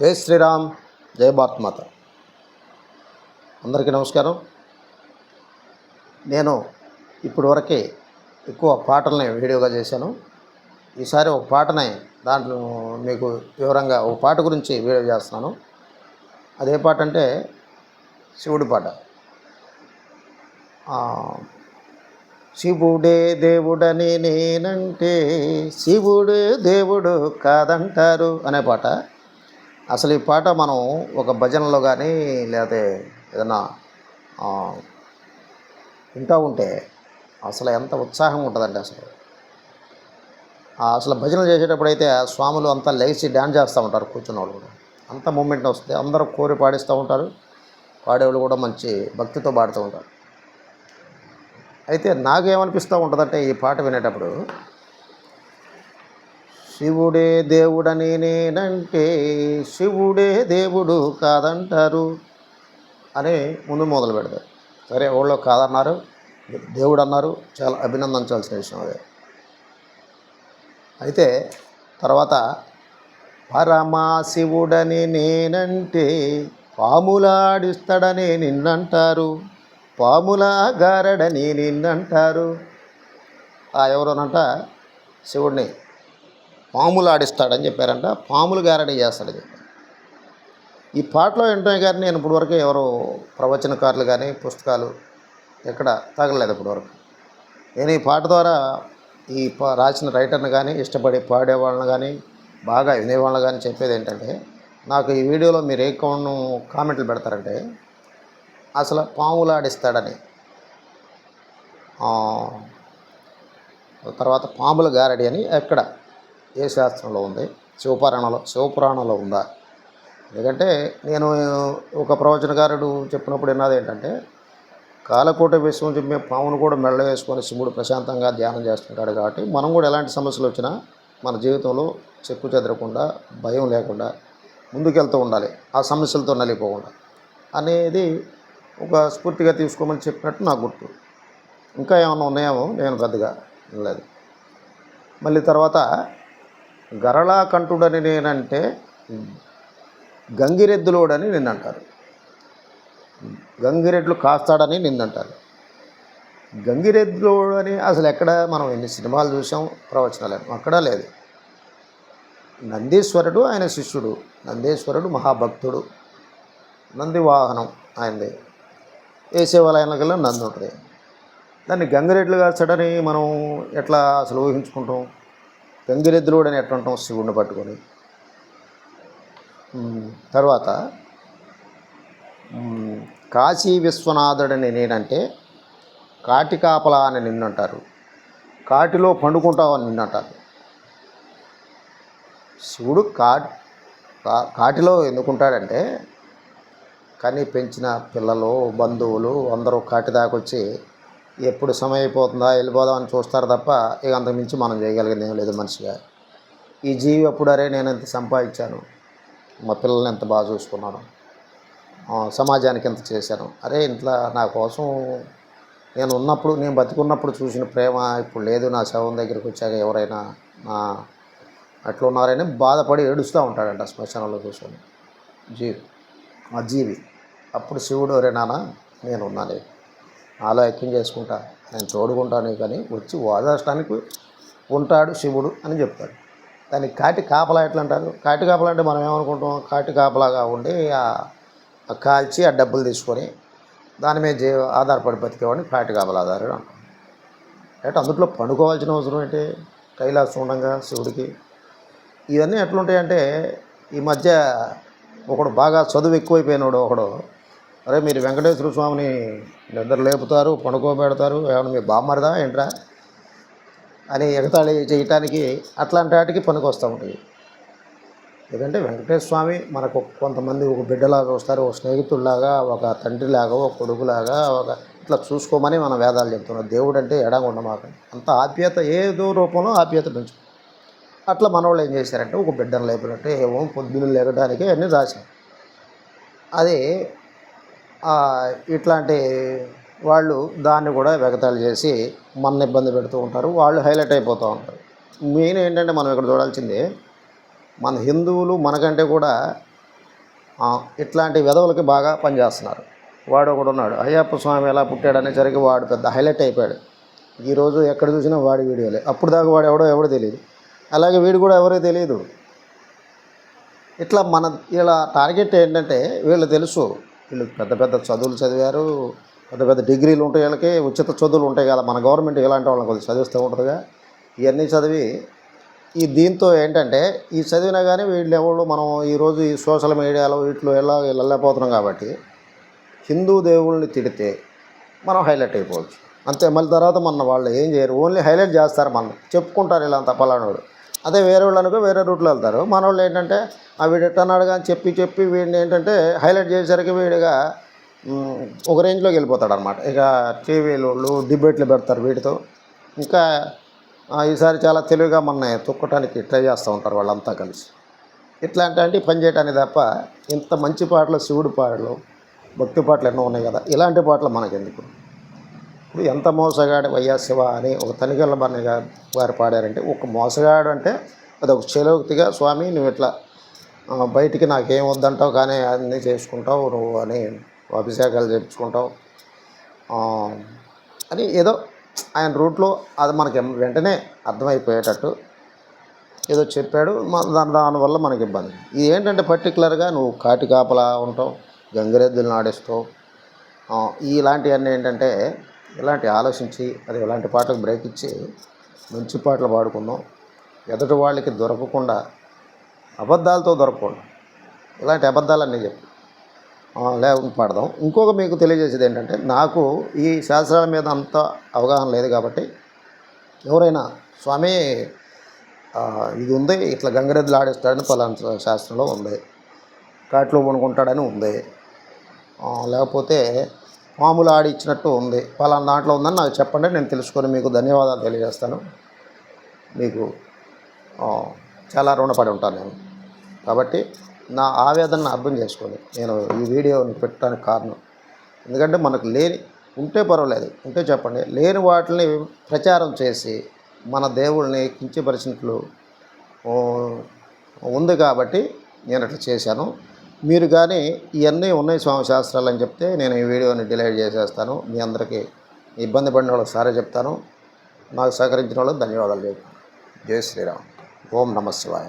జై శ్రీరామ్ జై భారత్మాత అందరికీ నమస్కారం. నేను ఇప్పటివరకే ఎక్కువ పాటలని వీడియోగా చేశాను. ఈసారి ఒక పాటనే దాంట్లో మీకు వివరంగా ఒక పాట గురించి వీడియో చేస్తున్నాను. అదే పాట అంటే శివుడి పాట. శివుడే దేవుడని నేనంటే శివుడే దేవుడు కాదంటారు అనే పాట. అసలు ఈ పాట మనం ఒక భజనలో కానీ లేకపోతే ఏదైనా వింటూ ఉంటే అసలు ఎంత ఉత్సాహం ఉంటుందండి అసలు. అసలు భజనలు చేసేటప్పుడు అయితే ఆ స్వాములు అంతా లేచి డ్యాన్స్ చేస్తూ ఉంటారు కూర్చున్న వాళ్ళు కూడా. అంత మూమెంట్ వస్తుంది. అందరూ కోరి పాడిస్తూ ఉంటారు. పాడేవాళ్ళు కూడా మంచి భక్తితో పాడుతూ ఉంటారు. అయితే నాకేమనిపిస్తూ ఉంటుందంటే ఈ పాట వినేటప్పుడు శివుడే దేవుడని నేనంటే శివుడే దేవుడు కాదంటారు. అని ముందు మొదలు పెడతారు. సరే ఊళ్ళో కాదన్నారు దేవుడు అన్నారు చాలా అభినందించాల్సిన విషయం అదే. అయితే తర్వాత పరమాశివుడని నేనంటే పాములాడిస్తాడని నిన్నంటారు పాముల గారడని నిన్నంటారు. ఆ ఎవరోనంట? శివుడిని. పాములు ఆడిస్తాడని చెప్పారంట. పాములు గారడి చేస్తాడని చెప్పారు. ఈ పాటలో ఏంటో కానీ నేను ఇప్పటివరకు ఎవరు ప్రవచనకారులు కానీ పుస్తకాలు ఎక్కడ తగలలేదు ఇప్పటివరకు. నేను ఈ పాట ద్వారా ఈ పా రాసిన రైటర్ని కానీ ఇష్టపడి పాడేవాళ్ళని కానీ బాగా వినేవాళ్ళని కానీ చెప్పేది ఏంటంటే నాకు ఈ వీడియోలో మీరు ఏ కౌంట్ కామెంట్లు పెడతారంటే అసలు పాములు ఆడిస్తాడని. తర్వాత పాముల గారడి అని ఎక్కడ ఏ శాస్త్రంలో ఉంది? శివపురాణంలో శివపురాణంలో ఉందా? ఎందుకంటే నేను ఒక ప్రవచనకారుడు చెప్పినప్పుడు విన్నది ఏంటంటే కాలకోట విశ్వం చెప్పి పామును కూడా మెళ్ళ వేసుకొని శివుడు ప్రశాంతంగా ధ్యానం చేస్తుంటాడు కాబట్టి మనం కూడా ఎలాంటి సమస్యలు వచ్చినా మన జీవితంలో చెక్కు చెదరకుండా భయం లేకుండా ముందుకెళ్తూ ఉండాలి. ఆ సమస్యలతో నలిపోకుండా అనేది ఒక స్ఫూర్తిగా తీసుకోమని చెప్పినట్టు నాకు గుర్తు. ఇంకా ఏమైనా ఉన్నాయేమో నేను పెద్దగా లేదు మళ్ళీ తర్వాత గరళాకంఠుడని నేనంటే గంగిరెద్దులోడని నిన్నంటారు. గంగిరెడ్లు కాస్తాడని నిన్నంటారు. గంగిరెద్దులోడు అని అసలు ఎక్కడ మనం ఎన్ని సినిమాలు చూసాం ప్రవచనాలు? అక్కడ లేదు. నందీశ్వరుడు ఆయన శిష్యుడు నందీశ్వరుడు మహాభక్తుడు నంది వాహనం ఆయనది. ఏ శివాలయంలో నంది ఉంటుంది. దాన్ని గంగిరెడ్లు కాస్తాడని మనం ఎట్లా అసలు ఊహించుకుంటాం? గంగిరెద్దులోడు అని ఎట్లా ఉంటాం శివుడిని పట్టుకొని తర్వాత కాశీ విశ్వనాథుడని నేనంటే కాటి కాపలా అని నిన్నంటారు. కాటిలో పండుకుంటావని నిన్నంటారు. శివుడు కా కా- కాటిలో ఎందుకుంటాడంటే కానీ పెంచిన పిల్లలు బంధువులు అందరూ కాటి దాకొచ్చి ఎప్పుడు సమయం అయిపోతుందా వెళ్ళిపోదాం అని చూస్తారు తప్ప ఇక అంతకుమించి మనం చేయగలిగింది ఏం లేదు మనిషిగా. ఈ జీవి అప్పుడు అరే నేను ఎంత సంపాదించాను మా పిల్లల్ని ఎంత బాగా చూసుకున్నాను సమాజానికి ఎంత చేశాను అరే ఇంట్లో నా కోసం నేను ఉన్నప్పుడు నేను బతికున్నప్పుడు చూసిన ప్రేమ ఇప్పుడు లేదు నా శవం దగ్గరికి వచ్చాక ఎవరైనా నా అట్లా ఉన్నారని బాధపడి ఏడుస్తూ ఉంటాడంట శ్మశానంలో కూర్చొని. జీవి ఆ జీవి అప్పుడు శివుడు ఒరే నాన్న నేను ఉన్నాను. నాలో ఐక్యం చేసుకుంటా నేను తోడుకుంటాను కానీ వచ్చి ఓదార్చడానికి ఉంటాడు శివుడు అని చెప్తాడు. దానికి కాటి కాపలా ఎట్లా అంటారు? కాటి కాపలా అంటే మనం ఏమనుకుంటాం? కాటి కాపలాగా ఉండి ఆ కాల్చి ఆ డబ్బులు తీసుకొని దాని మీద జీవ ఆధారపడి బతికేవాడిని కాటి కాపలా ఆధారుడు అంటాం. అంటే అందుట్లో పండుకోవాల్సిన అవసరం ఏంటి? కైలాసం ఉండగా శివుడికి. ఇవన్నీ ఎట్లుంటాయంటే ఈ మధ్య ఒకడు బాగా చదువు ఎక్కువైపోయినాడు ఒకడు అరే మీరు వెంకటేశ్వర స్వామిని నిద్ర లేపుతారు పడుకోబెడతారు ఏమైనా మీ బామ్మరదా ఏంట్రా? అని ఎగతాళి చేయటానికి అట్లాంటి వాటికి పనికి వస్తూ ఉంటుంది ఎందుకంటే వెంకటేశ్వర స్వామి మనకు కొంతమంది ఒక బిడ్డలాగా చూస్తారు ఒక స్నేహితుల్లాగా ఒక తండ్రిలాగా ఒక కొడుకులాగా ఒక ఇట్లా చూసుకోమని మన వేదాలు చెప్తున్నాం దేవుడు అంటే ఎడంగా ఉండమాక అంత ఆప్యాయత ఏదో రూపంలో ఆప్యాయత పెంచు అట్లా మనవాళ్ళు ఏం చేశారంటే ఒక బిడ్డను లేపినట్టు ఏమో పొద్దున్న లేకడానికి అన్నీ రాశారు. అది ఇట్లాంటి వాళ్ళు దాన్ని కూడా వెగతాళి చేసి మన ఇబ్బంది పెడుతూ ఉంటారు. వాళ్ళు హైలైట్ అయిపోతూ ఉంటారు. మెయిన్ ఏంటంటే మనం ఇక్కడ చూడాల్సింది మన హిందువులు మనకంటే కూడా ఇట్లాంటి విధవులకి బాగా పనిచేస్తున్నారు. వాడు ఒకడు ఉన్నాడు అయ్యప్ప స్వామి ఎలా పుట్టాడనేసరికి వాడు పెద్ద హైలైట్ అయిపోయాడు. ఈరోజు ఎక్కడ చూసినా వాడి వీడియోలే. అప్పుడు దాకా వాడు ఎవడో ఎవడో తెలియదు. అలాగే వీడు కూడా ఎవరో తెలియదు. ఇట్లా మన వీళ్ళ టార్గెట్ ఏంటంటే వీళ్ళు తెలుసు వీళ్ళు పెద్ద పెద్ద చదువులు చదివారు పెద్ద పెద్ద డిగ్రీలు ఉంటాయి వీళ్ళకి ఉచిత చదువులు ఉంటాయి కదా. మన గవర్నమెంట్ ఇలాంటి వాళ్ళని కొద్దిగా చదివిస్తూ ఉంటుందిగా. ఇవన్నీ చదివి ఈ దీంతో ఏంటంటే ఈ చదివినా కానీ వీళ్ళు ఎవరు మనం ఈరోజు ఈ సోషల్ మీడియాలో వీటిలో ఎలా వెళ్ళలేకపోతున్నాం కాబట్టి హిందూ దేవుళ్ళని తిడితే మనం హైలైట్ అయిపోవచ్చు. అంతే మళ్ళీ తర్వాత మన వాళ్ళు ఏం చేయరు. ఓన్లీ హైలైట్ చేస్తారు మనం చెప్పుకుంటారు ఇలా అంత పలానోడు అదే వేరే వాళ్ళు అనుకో వేరే రూట్లో వెళ్తారు. మన వాళ్ళు ఏంటంటే ఆ వీడు ఎట్టన్నాడు కానీ చెప్పి చెప్పి వీడిని ఏంటంటే హైలైట్ చేసేసరికి వీడిగా ఒక రేంజ్లోకి వెళ్ళిపోతాడు అనమాట ఇక టీవీలు డిబేట్లు పెడతారు వీటితో ఇంకా ఈసారి చాలా తెలివిగా మన తొక్కటానికి ట్రై చేస్తూ ఉంటారు వాళ్ళంతా కలిసి. ఇట్లాంటి అంటే పని చేయటానికి తప్ప ఇంత మంచి పాటలు శివుడి పాటలు భక్తి పాటలు ఎన్నో ఉన్నాయి కదా. ఇలాంటి పాటలు మనకెందుకు? ఇప్పుడు ఎంత మోసగాడు వయ్యా శివ అని ఒక తనికెళ్ళ బన్న గారు పాడారంటే ఒక మోసగాడు అంటే అది ఒక చెలోక్తిగా స్వామి నువ్వు ఇట్లా బయటికి నాకేం వద్దంటావు కానీ అన్నీ చేసుకుంటావు నువ్వు అని అభిషేకాలు చేయించుకుంటావు అని ఏదో ఆయన రూట్లో అది మనకి వెంటనే అర్థమైపోయేటట్టు ఏదో చెప్పాడు. దాని దానివల్ల మనకి ఇబ్బంది. ఇది ఏంటంటే పర్టికులర్గా నువ్వు కాటి కాపలా ఉంటావు గంగిరెద్దులు నాడేస్తావు. ఇలాంటివన్నీ ఏంటంటే ఇలాంటి ఆలోచించి అది ఇలాంటి పాటలకు బ్రేక్ ఇచ్చి మంచి పాటలు పాడుకుందాం. ఎదుటి వాళ్ళకి దొరకకుండా అబద్ధాలతో దొరకకుండా ఇలాంటి అబద్ధాలన్నీ చెప్పు. లేకుండా పాడదాం. ఇంకొక మీకు తెలియజేసేది ఏంటంటే నాకు ఈ శాస్త్రాల మీద అంత అవగాహన లేదు కాబట్టి ఎవరైనా స్వామి ఇది ఉంది ఇట్లా గంగరెద్దులు ఆడిస్తాడని పలానా శాస్త్రంలో ఉంది. కాట్లో కొనుక్కుంటాడని ఉంది. లేకపోతే మామూలు ఆడి ఇచ్చినట్టు ఉంది. పలానా దాంట్లో ఉందని నాకు చెప్పండి నేను తెలుసుకొని మీకు ధన్యవాదాలు తెలియజేస్తాను. మీకు చాలా రుణపడి ఉంటాను నేను. కాబట్టి నా ఆవేదనను అర్థం చేసుకొని నేను ఈ వీడియోని పెట్టడానికి కారణం. ఎందుకంటే మనకు లేని ఉంటే పర్వాలేదు ఉంటే చెప్పండి. లేని వాటిని ప్రచారం చేసి మన దేవుళ్ళని కించపరిచినట్లు ఉంది కాబట్టి నేను అట్లా చేశాను. మీరు కానీ ఇవన్నీ ఉన్నాయి స్వామి శాస్త్రాలు అని చెప్తే నేను ఈ వీడియోని డిలైట్ చేసేస్తాను. మీ అందరికీ ఇబ్బంది పడిన వాళ్ళకి సారే చెప్తాను. నాకు సహకరించిన వాళ్ళకి ధన్యవాదాలు చెప్తాను. జై శ్రీరామ్. ఓం నమ శివాయ.